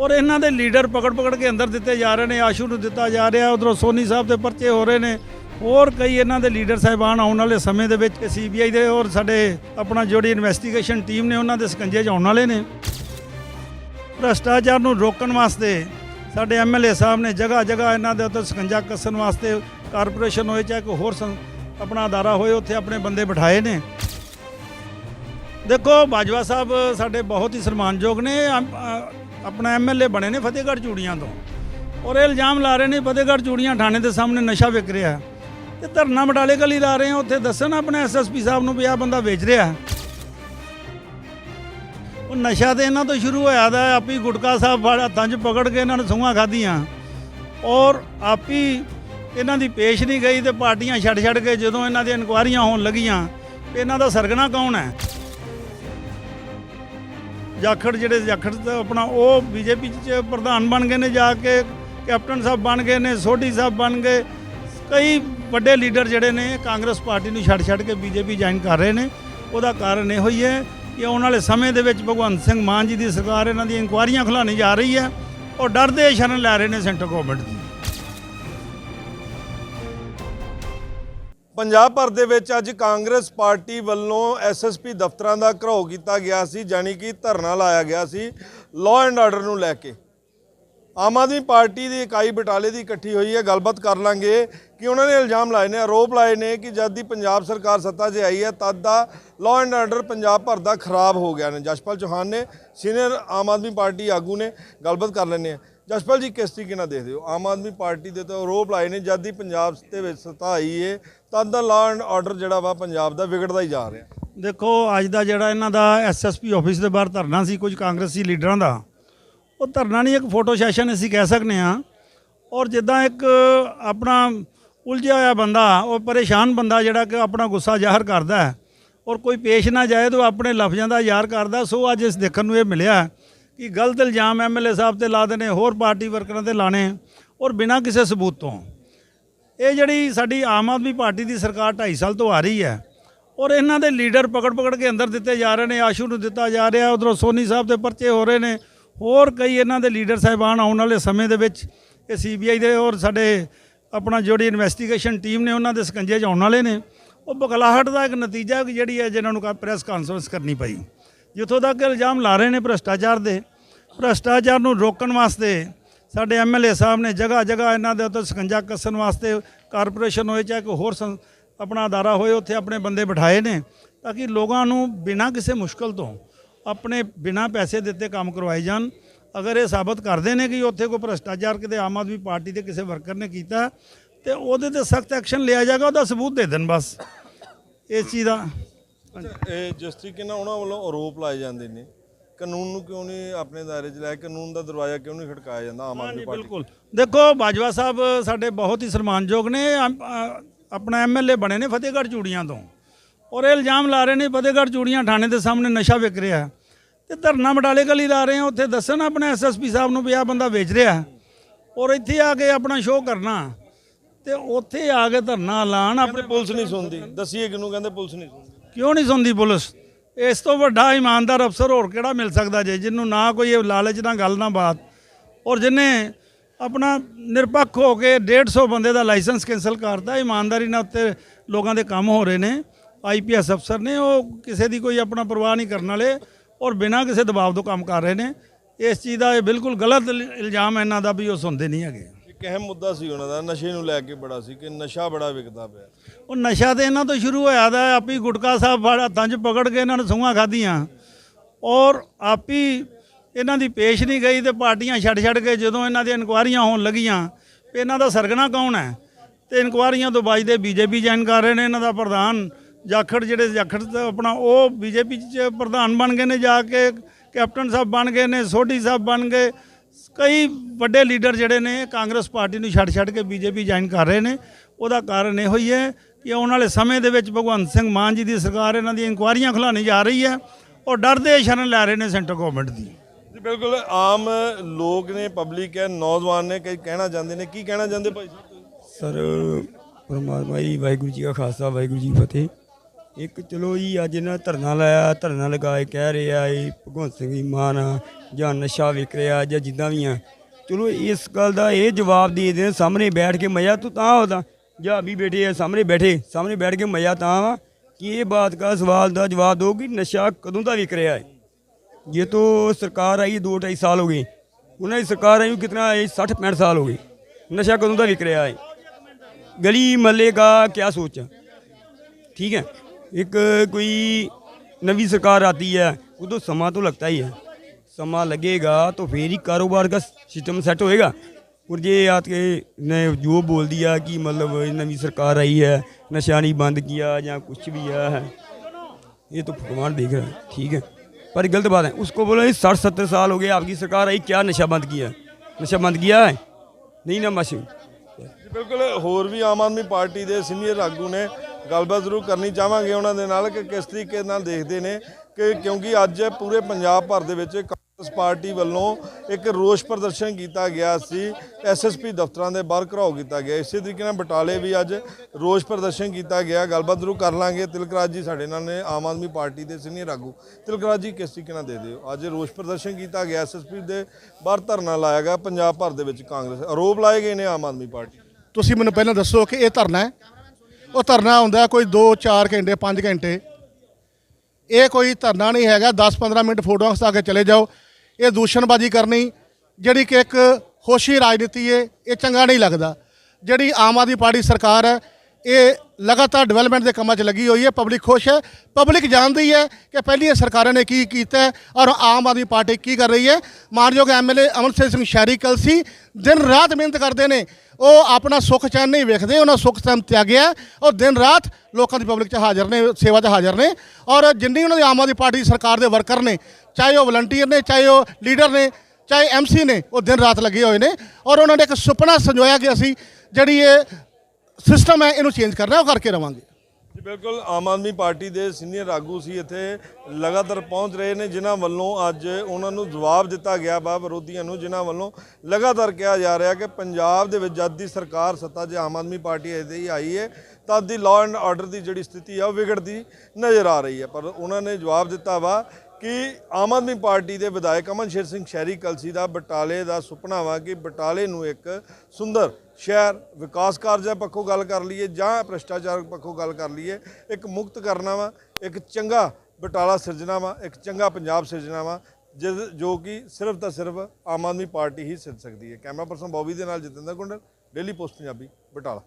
ਔਰ ਇਹਨਾਂ ਦੇ ਲੀਡਰ ਪਕੜ ਪਕੜ ਕੇ ਅੰਦਰ ਦਿੱਤੇ ਜਾ ਰਹੇ ਨੇ, ਆਸ਼ੂ ਨੂੰ ਦਿੱਤਾ ਜਾ ਰਿਹਾ, ਉਧਰੋਂ ਸੋਨੀ ਸਾਹਿਬ ਦੇ ਪਰਚੇ ਹੋ ਰਹੇ ਨੇ। ਹੋਰ ਕਈ ਇਹਨਾਂ ਦੇ ਲੀਡਰ ਸਾਹਿਬਾਨ ਆਉਣ ਵਾਲੇ ਸਮੇਂ ਦੇ ਵਿੱਚ ਸੀਬੀਆਈ ਦੇ ਔਰ ਸਾਡੇ ਆਪਣਾ ਜਿਹੜੀ ਇਨਵੈਸਟੀਗੇਸ਼ਨ ਟੀਮ ਨੇ, ਉਹਨਾਂ ਦੇ ਸਕੰਜੇ 'ਚ ਆਉਣ ਵਾਲੇ ਨੇ। ਭ੍ਰਸ਼ਟਾਚਾਰ ਨੂੰ ਰੋਕਣ ਵਾਸਤੇ ਸਾਡੇ ਐਮਐਲਏ ਸਾਹਿਬ ਨੇ ਜਗ੍ਹਾ ਜਗ੍ਹਾ ਇਹਨਾਂ ਦੇ ਉੱਤੇ ਸਕੰਜਾ ਕੱਸਣ ਵਾਸਤੇ ਕਾਰਪੋਰੇਸ਼ਨ ਹੋਏ, ਚਾਹੇ ਕੋਈ ਹੋਰ ਸੰ- ਆਪਣਾ ਅਦਾਰਾ ਹੋਏ, ਉੱਥੇ ਆਪਣੇ ਬੰਦੇ ਬਿਠਾਏ ਨੇ। ਦੇਖੋ, ਬਾਜਵਾ ਸਾਹਿਬ ਸਾਡੇ ਬਹੁਤ ਹੀ ਸਨਮਾਨਯੋਗ ਨੇ ਆਪਣਾ ਐਮਐਲਏ ਬਣੇ ਨੇ ਫਤਿਹਗੜ੍ਹ ਚੂੜੀਆਂ ਤੋਂ। ਔਰ ਇਹ ਇਲਜ਼ਾਮ ਲਾ ਰਹੇ ਨੇ ਫਤਿਹਗੜ੍ਹ ਚੂੜੀਆਂ ਥਾਣੇ ਦੇ ਸਾਹਮਣੇ ਨਸ਼ਾ ਵਿਕ ਰਿਹਾ ਤੇ ਧਰਨਾ ਬਟਾਲੇ ਗਲੀ ਲਾ ਰਹੇ ਆ ਉੱਥੇ ਦੱਸਣ ਆਪਣੇ ਐਸਐਸਪੀ ਸਾਹਿਬ ਨੂੰ ਵੀ ਆਹ ਬੰਦਾ ਵੇਚ ਰਿਹਾ ਉਹ ਨਸ਼ਾ ਤੇ ਇਹਨਾਂ ਤੋਂ ਸ਼ੁਰੂ ਹੋਇਆ ਦਾ ਹੈ। ਆਪੀ ਗੁਟਕਾ ਸਾਹਿਬ ਫੜ ਹੱਥਾਂ 'ਚ ਪਕੜ ਕੇ ਇਹਨਾਂ ਨੇ ਸੂਹਾਂ ਖਾਧੀਆਂ। ਔਰ ਆਪੀ ਇਹਨਾਂ ਦੀ ਪੇਸ਼ ਨਹੀਂ ਗਈ ਤੇ ਪਾਰਟੀਆਂ ਛੱਡ ਛੱਡ ਕੇ ਜਦੋਂ ਇਹਨਾਂ ਦੀਆਂ ਇਨਕੁਆਰੀਆਂ ਹੋਣ ਲੱਗੀਆਂ ਵੀ ਇਹਨਾਂ ਦਾ ਸਰਗਣਾ ਕੌਣ ਹੈ? ਜਾਖੜ ਜਿਹੜੇ ਜਾਖੜ ਆਪਣਾ ਉਹ ਬੀਜੇਪੀ ਚ ਪ੍ਰਧਾਨ ਬਣ ਗਏ ਨੇ ਜਾ ਕੇ, ਕੈਪਟਨ ਸਾਹਿਬ ਬਣ ਗਏ ਨੇ, ਸੋਢੀ ਸਾਹਿਬ ਬਣ ਗਏ। ਕਈ ਵੱਡੇ ਲੀਡਰ ਜਿਹੜੇ ਨੇ, ਕਾਂਗਰਸ ਪਾਰਟੀ ਨੂੰ ਛੱਡ ਛੱਡ ਕੇ ਬੀਜੇਪੀ ਜੁਆਇਨ ਕਰ ਰਹੇ ਨੇ। ਉਹਦਾ ਕਾਰਨ ਇਹੋ ਹੀ ਹੈ ਕਿ ਆਉਣ ਵਾਲੇ ਸਮੇਂ ਦੇ ਵਿੱਚ ਭਗਵੰਤ ਸਿੰਘ ਮਾਨ ਜੀ ਦੀ ਸਰਕਾਰ ਇਹਨਾਂ ਦੀਆਂ ਇਨਕੁਆਰੀਆਂ ਖੁਲਾਉਣੀ ਜਾ ਰਹੀ ਹੈ। ਔਰ ਡਰਦੇ ਸ਼ਰਨ ਲੈ ਰਹੇ ਨੇ ਸੈਂਟਰ ਗਵਰਨਮੈਂਟ ਦੀ। ਪੰਜਾਬ ਭਰ ਦੇ ਵਿੱਚ ਅੱਜ ਕਾਂਗਰਸ ਪਾਰਟੀ ਵੱਲੋਂ ਐਸਐਸਪੀ ਦਫ਼ਤਰਾਂ ਦਾ ਘਰੋ ਕੀਤਾ ਗਿਆ ਸੀ ਜਾਨੀ ਕਿ ਧਰਨਾ ਲਾਇਆ ਗਿਆ ਸੀ ਲਾਅ ਐਂਡ ਆਰਡਰ ਨੂੰ ਲੈ ਕੇ। ਆਮ ਆਦਮੀ ਪਾਰਟੀ ਦੀ ਇਕਾਈ ਬਟਾਲੇ ਦੀ ਇਕੱਠੀ ਹੋਈ ਹੈ, ਗੱਲਬਾਤ ਕਰ ਲਾਂਗੇ ਕਿ ਉਹਨਾਂ ਨੇ ਇਲਜ਼ਾਮ ਲਾਏ ਨੇ, ਆਰੋਪ ਲਾਏ ਨੇ ਕਿ ਜਦ ਦੀ ਪੰਜਾਬ ਸਰਕਾਰ ਸੱਤਾ 'ਚ ਆਈ ਹੈ, ਤਦ ਦਾ ਲਾਅ ਐਂਡ ਆਰਡਰ ਪੰਜਾਬ ਭਰ ਦਾ ਖਰਾਬ ਹੋ ਗਿਆ ਨੇ। ਜਸ਼ਪਾਲ ਚੌਹਾਨ ਨੇ ਸੀਨੀਅਰ ਆਮ ਆਦਮੀ ਪਾਰਟੀ ਆਗੂ ਨੇ, ਗੱਲਬਾਤ ਕਰ ਲੈਂਦੇ ਆ ਜਸ਼ਪਾਲ ਜੀ, ਕਿਸ ਤਰੀਕੇ ਨਾਲ ਦੇਖਦੇ ਹੋ? ਆਮ ਆਦਮੀ ਪਾਰਟੀ ਦੇ ਤਾਂ ਆਰੋਪ ਲਾਏ ਨੇ, ਜਦ ਦੀ ਪੰਜਾਬ ਦੇ ਵਿੱਚ ਸੱਤਾ ਆਈ ਹੈ ਤਦ ਦਾ ਲਾ ਐਂਡ ਆਰਡਰ ਜਿਹੜਾ ਵਾ ਪੰਜਾਬ ਦਾ ਵਿਗੜਦਾ ਹੀ ਜਾ ਰਿਹਾ। ਦੇਖੋ, ਅੱਜ ਦਾ ਜਿਹੜਾ ਇਹਨਾਂ ਦਾ ਐਸਐਸਪੀ ਆਫਿਸ ਦੇ ਬਾਹਰ ਧਰਨਾ ਸੀ, ਕੁਝ ਕਾਂਗਰਸੀ ਲੀਡਰਾਂ ਦਾ, ਉਹ ਧਰਨਾ ਨਹੀਂ, ਇੱਕ ਫੋਟੋ ਸੈਸ਼ਨ ਅਸੀਂ ਕਹਿ ਸਕਦੇ ਆ ਔਰ ਜਿੱਦਾਂ ਇੱਕ ਆਪਣਾ ਉਲਝਿਆ ਹੋਇਆ ਬੰਦਾ, ਉਹ ਪਰੇਸ਼ਾਨ ਬੰਦਾ ਜਿਹੜਾ ਕਿ ਆਪਣਾ ਗੁੱਸਾ ਜ਼ਾਹਰ ਕਰਦਾ ਔਰ ਕੋਈ ਪੇਸ਼ ਨਾ ਜਾਏ ਤਾਂ ਉਹ ਆਪਣੇ ਲਫ਼ਜ਼ਾਂ ਦਾ ਜ਼ਾਹਰ ਕਰਦਾ, ਸੋ ਅੱਜ ਇਸ ਦੇਖਣ ਨੂੰ ਇਹ ਮਿਲਿਆ ਕਿ ਗਲਤ ਇਲਜ਼ਾਮ ਐਮਐਲਏ ਸਾਹਿਬ ਤੇ ਲਾ ਦੇਣੇ, ਹੋਰ ਪਾਰਟੀ ਵਰਕਰਾਂ ਤੇ ਲਾਣੇ ਔਰ ਬਿਨਾਂ ਕਿਸੇ ਸਬੂਤ ਤੋਂ। ਇਹ ਜਿਹੜੀ ਸਾਡੀ ਆਮ ਆਦਮੀ ਪਾਰਟੀ ਦੀ ਸਰਕਾਰ 2.5 ਸਾਲ ਤੋਂ ਆ ਰਹੀ ਹੈ, ਔਰ ਇਹਨਾਂ ਦੇ ਲੀਡਰ ਪਕੜ ਪਕੜ ਕੇ ਅੰਦਰ ਦਿੱਤੇ ਜਾ ਰਹੇ ਨੇ, ਆਸ਼ੂ ਨੂੰ ਦਿੱਤਾ ਜਾ ਰਿਹਾ, ਉਧਰੋਂ ਸੋਨੀ ਸਾਹਿਬ ਦੇ ਪਰਚੇ ਹੋ ਰਹੇ ਨੇ, ਹੋਰ ਕਈ ਇਹਨਾਂ ਦੇ ਲੀਡਰ ਸਾਹਿਬਾਨ ਆਉਣ ਵਾਲੇ ਸਮੇਂ ਦੇ ਵਿੱਚ, ਇਹ ਸੀਬੀਆਈ ਦੇ ਔਰ ਸਾਡੇ ਆਪਣਾ ਜਿਹੜੀ ਇਨਵੈਸਟੀਗੇਸ਼ਨ ਟੀਮ ਨੇ ਉਹਨਾਂ ਦੇ ਸਕੰਜੇ 'ਚ ਆਉਣ ਵਾਲੇ ਨੇ, ਉਹ ਬਗਲਾਹਟ ਦਾ ਇੱਕ ਨਤੀਜਾ ਕਿ ਜਿਹੜੀ ਹੈ ਜਿਹਨਾਂ ਨੂੰ ਪ੍ਰੈਸ ਕਾਨਫਰੰਸ ਕਰਨੀ ਪਈ। ਜਿੱਥੋਂ ਤੱਕ ਇਲਜ਼ਾਮ ਲਾ ਰਹੇ ਨੇ ਭ੍ਰਸ਼ਟਾਚਾਰ ਦੇ ਭ੍ਰਸ਼ਟਾਚਾਰ ਨੂੰ ਰੋਕਣ ਵਾਸਤੇ ਸਾਡੇ ਐਮਐਲਏ ਸਾਹਿਬ ਨੇ ਜਗ੍ਹਾ ਜਗ੍ਹਾ ਇਹਨਾਂ ਦੇ ਉੱਤੇ ਸਕੰਜਾ ਕੱਸਣ ਵਾਸਤੇ ਕਾਰਪੋਰੇਸ਼ਨ ਹੋਏ, ਚਾਹੇ ਕੋਈ ਹੋਰ ਸੰ- ਆਪਣਾ ਅਦਾਰਾ ਹੋਏ, ਉੱਥੇ ਆਪਣੇ ਬੰਦੇ ਬਿਠਾਏ ਨੇ ਤਾਂ ਕਿ ਲੋਕਾਂ ਨੂੰ ਬਿਨਾਂ ਕਿਸੇ ਮੁਸ਼ਕਲ ਤੋਂ ਆਪਣੇ ਬਿਨਾਂ ਪੈਸੇ ਦਿੱਤੇ ਕੰਮ ਕਰਵਾਏ ਜਾਣ। ਅਗਰ ਇਹ ਸਾਬਤ ਕਰਦੇ ਨੇ ਕਿ ਉੱਥੇ ਕੋਈ ਭ੍ਰਸ਼ਟਾਚਾਰ ਕਿਤੇ ਆਮ ਆਦਮੀ ਪਾਰਟੀ ਦੇ ਕਿਸੇ ਵਰਕਰ ਨੇ ਕੀਤਾ, ਤੇ ਉਹਦੇ ਤੇ ਸਖਤ ਐਕਸ਼ਨ ਲਿਆ ਜਾਏਗਾ, ਉਹਦਾ ਸਬੂਤ ਦੇ ਦੇਣ ਬਸ। ਇਸ ਚੀਜ਼ ਦਾ ਇਹ ਜਿਸ ਤਰੀਕੇ ਨਾਲ ਉਹਨਾਂ ਵੱਲੋਂ ਆਰੋਪ ਲਾਏ ਜਾਂਦੇ ਨੇ ਕਾਨੂੰਨ ਨੂੰ ਕਿਉਂ ਨਹੀਂ ਆਪਣੇ ਦਾਇਰੇ 'ਚ ਲੈ ਕੇ ਕਾਨੂੰਨ ਦਾ ਦਰਵਾਜ਼ਾ ਕਿਉਂ ਨਹੀਂ ਖੜਕਾਇਆ ਜਾਂਦਾ ਆਮ ਆਦਮੀ ਪਾਰਟੀ ਬਿਲਕੁਲ। ਦੇਖੋ ਬਾਜਵਾ ਸਾਹਿਬ ਸਾਡੇ ਬਹੁਤ ਹੀ ਸਨਮਾਨਯੋਗ ਨੇ। ਆਪਣਾ ਐਮਐਲਏ ਬਣੇ ਨੇ ਫਤਿਹਗੜ੍ਹ ਚੂੜੀਆਂ ਤੋਂ। ਔਰ ਇਹ ਇਲਜ਼ਾਮ ਲਾ ਰਹੇ ਨੇ ਫਤਿਹਗੜ੍ਹ ਚੂੜੀਆਂ ਥਾਣੇ ਦੇ ਸਾਹਮਣੇ ਨਸ਼ਾ ਵਿਕ ਰਿਹਾ ਤੇ ਧਰਨਾ ਬਟਾਲੇ ਗਲੀ ਲਾ ਰਹੇ ਆ ਉੱਥੇ ਦੱਸਣ ਆਪਣੇ ਐਸਐਸਪੀ ਸਾਹਿਬ ਨੂੰ ਵੀ ਆਹ ਬੰਦਾ ਵੇਚ ਰਿਹਾ ਔਰ ਇੱਥੇ ਆ ਕੇ ਆਪਣਾ ਸ਼ੋਅ ਕਰਨਾ ਤੇ ਉੱਥੇ ਆ ਕੇ ਧਰਨਾ ਲਾਣ ਆਪਣੇ ਪੁਲਿਸ ਨਹੀਂ ਸੁਣਦੀ। ਦੱਸੀਏ ਕਿਹਨੂੰ ਕਹਿੰਦੇ ਪੁਲਿਸ ਨਹੀਂ ਸੁਣਦੀ। ਕਿਉਂ ਨਹੀਂ ਸੁਣਦੀ ਪੁਲਿਸ? ਇਸ ਤੋਂ ਵੱਡਾ ਇਮਾਨਦਾਰ ਅਫਸਰ ਹੋਰ ਕਿਹੜਾ ਮਿਲ ਸਕਦਾ ਜੇ, ਜਿਹਨੂੰ ਨਾ ਕੋਈ ਇਹ ਲਾਲਚ ਨਾ ਗੱਲ ਨਾ ਬਾਤ। ਔਰ ਜਿਹਨੇ ਆਪਣਾ ਨਿਰਪੱਖ ਹੋ ਕੇ 150 ਬੰਦੇ ਦਾ ਲਾਇਸੈਂਸ ਕੈਨਸਲ ਕਰਤਾ, ਇਮਾਨਦਾਰੀ ਨਾਲ ਉੱਤੇ ਲੋਕਾਂ ਦੇ ਕੰਮ ਹੋ ਰਹੇ ਨੇ ਆਈਪੀਐਸ ਅਫਸਰ ਨੇ, ਉਹ ਕਿਸੇ ਦੀ ਕੋਈ ਆਪਣਾ ਪਰਵਾਹ ਨਹੀਂ ਕਰਨ ਵਾਲੇ ਔਰ ਬਿਨਾਂ ਕਿਸੇ ਦਬਾਅ ਤੋਂ ਕੰਮ ਕਰ ਰਹੇ ਨੇ। ਇਸ ਚੀਜ਼ ਦਾ ਇਹ ਬਿਲਕੁਲ ਗਲਤ ਇਲਜ਼ਾਮ ਇਹਨਾਂ ਦਾ ਵੀ ਉਹ ਸੁਣਦੇ ਨਹੀਂ ਹੈਗੇ। ਇੱਕ ਅਹਿਮ ਮੁੱਦਾ ਸੀ ਉਹਨਾਂ ਦਾ, ਨਸ਼ੇ ਨੂੰ ਲੈ ਕੇ ਬੜਾ ਸੀ ਕਿ ਨਸ਼ਾ ਬੜਾ ਵਿਕਦਾ ਪਿਆ। ਉਹ ਨਸ਼ਾ ਤੇ ਇਹਨਾਂ ਤੋਂ ਸ਼ੁਰੂ ਹੋਇਆ ਦਾ ਹੈ। ਆਪੀ ਗੁਟਕਾ ਸਾਹਿਬ ਫੜ ਹੱਥਾਂ 'ਚ ਪਕੜ ਕੇ ਇਹਨਾਂ ਨੇ ਸੂਹਾਂ ਖਾਧੀਆਂ। ਔਰ ਆਪੀ ਇਹਨਾਂ ਦੀ ਪੇਸ਼ ਨਹੀਂ ਗਈ ਤੇ ਪਾਰਟੀਆਂ ਛੱਡ ਛੱਡ ਕੇ ਜਦੋਂ ਇਹਨਾਂ ਦੀਆਂ ਇਨਕੁਆਰੀਆਂ ਹੋਣ ਲੱਗੀਆਂ, ਵੀ ਇਹਨਾਂ ਦਾ ਸਰਗਣਾ ਕੌਣ ਹੈ? ਤੇ ਇਨਕੁਆਰੀਆਂ ਤੋਂ ਬਾਅਦ ਦੇ ਬੀਜੇਪੀ ਜੁਆਇਨ ਕਰ ਰਹੇ ਨੇ ਇਹਨਾਂ ਦਾ ਪ੍ਰਧਾਨ ਜਾਖੜ, ਜਿਹੜੇ ਜਾਖੜ ਆਪਣਾ, ਉਹ ਬੀਜੇਪੀ ਚ ਪ੍ਰਧਾਨ ਬਣ ਗਏ ਨੇ ਜਾ ਕੇ, ਕੈਪਟਨ ਸਾਹਿਬ ਬਣ ਗਏ ਨੇ, ਸੋਢੀ ਸਾਹਿਬ ਬਣ ਗਏ। ਕਈ ਵੱਡੇ ਲੀਡਰ ਜਿਹੜੇ ਨੇ ਕਾਂਗਰਸ ਪਾਰਟੀ ਨੂੰ ਛੱਡ ਛੱਡ ਕੇ ਬੀਜੇਪੀ ਜੁਆਇਨ ਕਰ ਰਹੇ ਨੇ। ਉਹਦਾ ਕਾਰਨ ਇਹੋ ਹੀ ਹੈ ਕਿ ਆਉਣ ਵਾਲੇ ਸਮੇਂ ਦੇ ਵਿੱਚ ਭਗਵੰਤ ਸਿੰਘ ਮਾਨ ਜੀ ਦੀ ਸਰਕਾਰ ਇਹਨਾਂ ਦੀਆਂ ਇਨਕੁਆਰੀਆਂ ਖੁਲਾਉਣੀ ਜਾ ਰਹੀ ਹੈ ਔਰ ਡਰਦੇ ਸ਼ਰਨ ਲੈ ਰਹੇ ਨੇ ਸੈਂਟਰ ਗਵਰਨਮੈਂਟ ਦੀ। ਜੀ ਬਿਲਕੁਲ ਆਮ ਲੋਕ ਨੇ ਪਬਲਿਕ ਹੈ ਨੌਜਵਾਨ ਨੇ ਕਈ ਕਹਿਣਾ ਚਾਹੁੰਦੇ ਨੇ। ਕੀ ਕਹਿਣਾ ਚਾਹੁੰਦੇ ਭਾਈ ਸਾਹਿਬ? ਸਰ ਪਰਮਾਤਮਾ ਜੀ ਵਾਹਿਗੁਰੂ ਜੀ ਕਾ ਖਾਲਸਾ ਵਾਹਿਗੁਰੂ ਜੀ ਫਤਿਹ। ਇੱਕ ਚਲੋ ਜੀ ਅੱਜ ਇਹਨਾਂ ਧਰਨਾ ਲਾਇਆ ਧਰਨਾ ਲਗਾਏ ਕਹਿ ਰਹੇ ਆ ਇਹ ਭਗਵੰਤ ਸਿੰਘ ਦੀ ਮਾਨ ਆ ਜਾਂ ਨਸ਼ਾ ਵਿਕ ਰਿਹਾ ਜਾਂ ਜਿੱਦਾਂ ਵੀ ਆ ਚਲੋ ਇਸ ਗੱਲ ਦਾ ਇਹ ਜਵਾਬ ਦੇ ਦੇਣ ਸਾਹਮਣੇ ਬੈਠ ਕੇ ਮਜ਼ਾ ਤੂੰ ਤਾਂ ਹੋਦਾ ਜਾਂ ਵੀ ਬੈਠੇ ਆ ਸਾਹਮਣੇ ਬੈਠੇ ਸਾਹਮਣੇ ਬੈਠ ਕੇ ਮਜ਼ਾ ਤਾਂ ਵਾ ਕਿ ਇਹ ਬਾਤ ਦਾ ਸਵਾਲ ਦਾ ਜਵਾਬ ਦਿਓ ਕਿ ਨਸ਼ਾ ਕਦੋਂ ਦਾ ਵਿਕ ਰਿਹਾ ਹੈ ये तो सरकार आई दो ढाई साल हो गए उन्हें सरकार आई कितना है साठ पैंठ साल हो गए नशा कदों का विक रहा है गली मल्ले का क्या सोच है ठीक है एक कोई नवी सरकार आती है वो तो समा तो लगता ही है समा लगेगा तो फिर ही कारोबार का सिस्टम सेट होएगा और ये आके ने जो बोल दिया कि मतलब नवी सरकार आई है नशा नहीं बंद किया या कुछ भी है ये तो भगवान देख रहा है ठीक है पर गलत बात है उसको बोलो ये साठ सत्तर साल हो गए आपकी सरकार आई क्या नशा बंद किया है नशा बंद किया है नहीं ना माशी ਜੀ ਬਿਲਕੁਲ ਹੋਰ ਵੀ ਆਮ ਆਦਮੀ ਪਾਰਟੀ ਦੇ ਸੀਨੀਅਰ ਆਗੂ ਨੇ ਗੱਲਬਾਤ ਜ਼ਰੂਰ ਕਰਨੀ ਚਾਹਾਂਗੇ ਉਹਨਾਂ ਦੇ ਨਾਲ ਕਿ ਕਿਸ ਤਰੀਕੇ ਨਾਲ ਦੇਖਦੇ ਨੇ ਕਿ ਕਿਉਂਕਿ ਅੱਜ ਪੂਰੇ ਪੰਜਾਬ ਭਰ ਦੇ ਵਿੱਚ ਕਾਂਗਰਸ ਪਾਰਟੀ ਵੱਲੋਂ ਇੱਕ ਰੋਸ ਪ੍ਰਦਰਸ਼ਨ ਕੀਤਾ ਗਿਆ ਸੀ ਐਸਐਸਪੀ ਦਫ਼ਤਰਾਂ ਦੇ ਬਾਹਰ ਘਰਾਓ ਕੀਤਾ ਗਿਆ। ਇਸੇ ਤਰੀਕੇ ਨਾਲ ਬਟਾਲੇ ਵੀ ਅੱਜ ਰੋਸ ਪ੍ਰਦਰਸ਼ਨ ਕੀਤਾ ਗਿਆ। ਗੱਲਬਾਤ ਜ਼ਰੂਰ ਕਰ ਲਾਂਗੇ। ਤਿਲਕਰਾਜ ਜੀ ਸਾਡੇ ਨਾਲ ਨੇ, ਆਮ ਆਦਮੀ ਪਾਰਟੀ ਦੇ ਸੀਨੀਅਰ ਆਗੂ। ਤਿਲਕਰਾਜ ਜੀ, ਕਿਸ ਤਰੀਕੇ ਨਾਲ ਦੇ ਦਿਓ ਅੱਜ ਰੋਸ ਪ੍ਰਦਰਸ਼ਨ ਕੀਤਾ ਗਿਆ ਐਸਐਸਪੀ ਦੇ ਬਾਹਰ ਧਰਨਾ ਲਾਇਆ ਗਿਆ, ਪੰਜਾਬ ਭਰ ਦੇ ਵਿੱਚ ਕਾਂਗਰਸ, ਆਰੋਪ ਲਾਏ ਗਏ ਨੇ ਆਮ ਆਦਮੀ ਪਾਰਟੀ ਤੁਸੀਂ ਮੈਨੂੰ ਪਹਿਲਾਂ ਦੱਸੋ ਕਿ ਇਹ ਧਰਨਾ ਹੈ? ਉਹ ਧਰਨਾ ਹੁੰਦਾ ਕੋਈ 2 4 ਘੰਟੇ 5 ਘੰਟੇ। ਇਹ ਕੋਈ ਧਰਨਾ ਨਹੀਂ ਹੈਗਾ। 10 15 ਮਿੰਟ ਫੋਟੋਆਂ ਖਿਚਾ ਕੇ ਚਲੇ ਜਾਓ। ਇਹ ਦੂਸ਼ਣਬਾਜ਼ੀ ਕਰਨੀ, ਜਿਹੜੀ ਕਿ ਇੱਕ ਹੋਸ਼ੀ ਰਾਜਨੀਤੀ ਹੈ ਇਹ ਚੰਗਾ ਨਹੀਂ ਲੱਗਦਾ। ਜਿਹੜੀ ਆਮ ਆਦਮੀ ਪਾਰਟੀ ਸਰਕਾਰ ਹੈ, ਇਹ ਲਗਾਤਾਰ ਡਿਵੈਲਪਮੈਂਟ ਦੇ ਕੰਮਾਂ 'ਚ ਲੱਗੀ ਹੋਈ ਹੈ। ਪਬਲਿਕ ਖੁਸ਼ ਹੈ। ਪਬਲਿਕ ਜਾਣਦੀ ਹੈ ਕਿ ਪਹਿਲੀਆਂ ਸਰਕਾਰਾਂ ਨੇ ਕੀ ਕੀਤਾ ਔਰ ਆਮ ਆਦਮੀ ਪਾਰਟੀ ਕੀ ਕਰ ਰਹੀ ਹੈ। ਮਾਨਯੋਗ ਐਮਐਲਏ ਅਮਰਸੇਰ ਸਿੰਘ ਸ਼ਹਿਰੀ ਕਲਸੀ ਦਿਨ ਰਾਤ ਮਿਹਨਤ ਕਰਦੇ ਨੇ। ਉਹ ਆਪਣਾ ਸੁੱਖ ਚੈਨ ਨਹੀਂ ਵੇਖਦੇ, ਉਹਨਾਂ ਸੁੱਖ ਚੈਨ ਤਿਆਗਿਆ ਹੈ ਔਰ ਦਿਨ ਰਾਤ ਲੋਕਾਂ ਦੀ ਪਬਲਿਕ 'ਚ ਹਾਜ਼ਰ ਨੇ, ਸੇਵਾ 'ਚ ਹਾਜ਼ਰ ਨੇ ਔਰ ਜਿੰਨੀ ਉਹਨਾਂ ਦੀ ਆਮ ਆਦਮੀ ਪਾਰਟੀ ਸਰਕਾਰ ਦੇ ਵਰਕਰ ਨੇ, ਚਾਹੇ ਉਹ ਵਲੰਟੀਅਰ ਨੇ, ਚਾਹੇ ਉਹ ਲੀਡਰ ਨੇ, ਚਾਹੇ ਐਮਸੀ ਨੇ, ਉਹ ਦਿਨ ਰਾਤ ਲੱਗੇ ਹੋਏ ਨੇ ਔਰ ਉਹਨਾਂ ਨੇ ਇੱਕ ਸੁਪਨਾ ਸੰਜੋਇਆ ਕਿ ਅਸੀਂ ਜਿਹੜੀ ਇਹ ਸਿਸਟਮ ਹੈ, ਇਹਨੂੰ ਚੇਂਜ ਕਰਨਾ ਉਹ ਕਰਕੇ ਰਵਾਂਗੇ। ਜੀ, ਬਿਲਕੁਲ, ਆਮ ਆਦਮੀ ਪਾਰਟੀ ਦੇ ਸੀਨੀਅਰ ਆਗੂ ਸੀ ਇੱਥੇ, ਲਗਾਤਾਰ ਪਹੁੰਚ ਰਹੇ ਨੇ, ਜਿਨ੍ਹਾਂ ਵੱਲੋਂ ਅੱਜ ਉਹਨਾਂ ਨੂੰ ਜਵਾਬ ਦਿੱਤਾ ਗਿਆ ਵਾ, ਵਿਰੋਧੀਆਂ ਨੂੰ, ਜਿਨ੍ਹਾਂ ਵੱਲੋਂ ਲਗਾਤਾਰ ਕਿਹਾ ਜਾ ਰਿਹਾ ਕਿ ਪੰਜਾਬ ਦੇ ਵਿੱਚ ਜਦ ਦੀ ਸਰਕਾਰ ਸੱਤਾ 'ਚ ਆਮ ਆਦਮੀ ਪਾਰਟੀ ਇਹਦੇ ਹੀ ਆਈ ਹੈ ਤਦ ਦੀ ਲਾਅ ਐਂਡ ਆਰਡਰ ਦੀ ਜਿਹੜੀ ਸਥਿਤੀ ਆ, ਉਹ ਵਿਗੜਦੀ ਨਜ਼ਰ ਆ ਰਹੀ ਹੈ। ਪਰ ਉਹਨਾਂ ਨੇ ਜਵਾਬ ਦਿੱਤਾ ਵਾ ਕਿ ਆਮ ਆਦਮੀ ਪਾਰਟੀ ਦੇ ਵਿਧਾਇਕ ਅਮਨਸ਼ੇਰ ਸਿੰਘ ਸ਼ਹਿਰੀ ਕਲਸੀ ਦਾ ਬਟਾਲੇ ਦਾ ਸੁਪਨਾ ਵਾ ਕਿ ਬਟਾਲੇ ਨੂੰ ਇੱਕ ਸੁੰਦਰ ਸ਼ਹਿਰ ਵਿਕਾਸ ਕਾਰਜਾਂ ਪੱਖੋਂ ਗੱਲ ਕਰ ਲਈਏ ਜਾਂ ਭ੍ਰਿਸ਼ਟਾਚਾਰ ਪੱਖੋਂ ਗੱਲ ਕਰ ਲਈਏ, ਇੱਕ ਮੁਕਤ ਕਰਨਾ ਵਾ, ਇੱਕ ਚੰਗਾ ਬਟਾਲਾ ਸਿਰਜਣਾ ਵਾ, ਇੱਕ ਚੰਗਾ ਪੰਜਾਬ ਸਿਰਜਣਾ ਵਾ, ਜਿਸ ਜੋ ਕਿ ਸਿਰਫ ਤਾਂ ਸਿਰਫ ਆਮ ਆਦਮੀ ਪਾਰਟੀ ਹੀ ਸਿਰਜ ਸਕਦੀ ਹੈ। ਕੈਮਰਾ ਪਰਸਨ ਬੌਬੀ ਦੇ ਨਾਲ ਜਤਿੰਦਰ ਗੁੰਡਲ, ਡੇਲੀ ਪੋਸਟ ਪੰਜਾਬੀ, ਬਟਾਲਾ।